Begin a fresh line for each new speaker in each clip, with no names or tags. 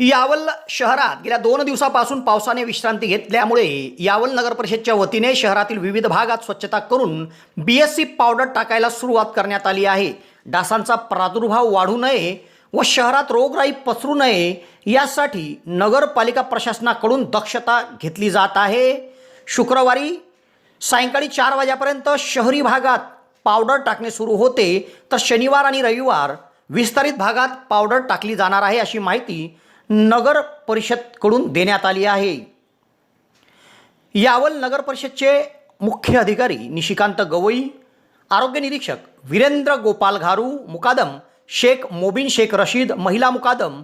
यावल शहरात गेल्या दोन दिवसापासून पावसाने विश्रांती घेतल्यामुळे यावल नगर परिषदच्या वतीने शहरातील विविध भागात स्वच्छता करून बी एस सी पावडर टाकायला सुरुवात करण्यात आली आहे. डासांचा प्रादुर्भाव वाढू नये व शहरात रोगराई पसरू नये यासाठी नगरपालिका प्रशासनाकडून दक्षता घेतली जात आहे. शुक्रवारी सायंकाळी चार वाजेपर्यंत शहरी भागात पावडर टाकणे सुरू होते. तर शनिवार आणि रविवार विस्तारित भागात पावडर टाकली जाणार आहे अशी माहिती नगर परिषदकडून देण्यात आली आहे. यावल नगर परिषदचे मुख्य अधिकारी निशिकांत गवई आरोग्य निरीक्षक वीरेंद्र गोपाल घारू मुकादम शेख मोबिन शेख रशीद महिला मुकादम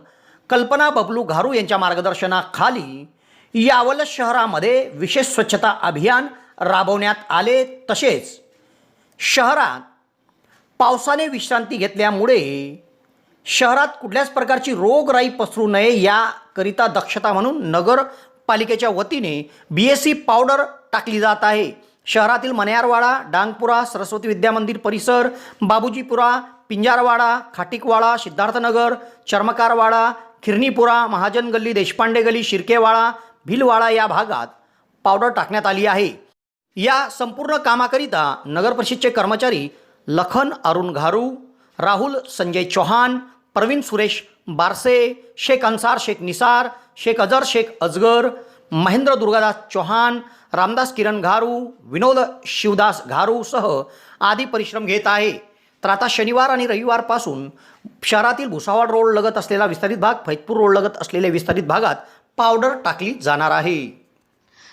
कल्पना बबलू घारू यांच्या मार्गदर्शनाखाली यावल शहरामध्ये विशेष स्वच्छता अभियान राबवण्यात आले. तसेच शहरात पावसाने विश्रांती घेतल्यामुळे शहरात कुठल्याच प्रकारची रोगराई पसरू नये याकरिता दक्षता म्हणून नगरपालिकेच्या वतीने बी एस सी पावडर टाकली जात आहे. शहरातील मन्यारवाडा डांगपुरा सरस्वती विद्यामंदिर परिसर बाबूजीपुरा पिंजारवाडा खाटिकवाडा सिद्धार्थनगर चर्मकारवाडा खिरणीपुरा महाजन गल्ली देशपांडे गल्ली शिर्केवाडा भिलवाडा या भागात पावडर टाकण्यात आली आहे. या संपूर्ण कामाकरिता नगर परिषदचे कर्मचारी लखन अरुण घारू राहुल संजय चौहान प्रवीण सुरेश बारसे शेख अन्सार शेख निसार शेख अजर शेख अजगर महेंद्र दुर्गादास चौहान रामदास किरण घारू विनोद शिवदास घारूसह आदी परिश्रम घेत आहे. तर आता शनिवार आणि रविवारपासून शहरातील भुसावळ रोड लगत असलेला विस्तारित भाग फैतपूर रोड लगत असलेल्या विस्तारित भागात पावडर टाकली जाणार आहे.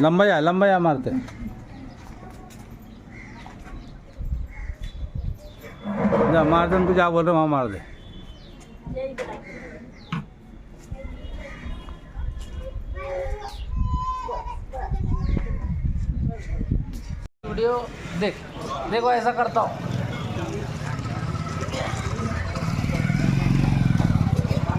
लंबा या लंबा या मारते. जा मारते तू जा बोल रहे वहाँ मार दे
वीडियो देख देखो ऐसा करता हूँ.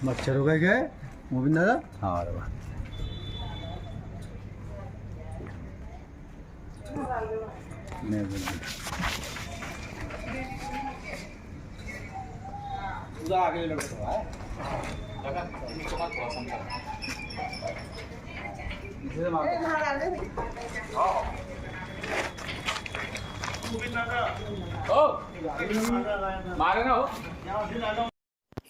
जाना आगे तो अपनी बिल्कुल
अपने भी ले लोगे मच्छर हो गए क्या मोबिन दादा हाँ अरे वाह नहीं बिल्कुल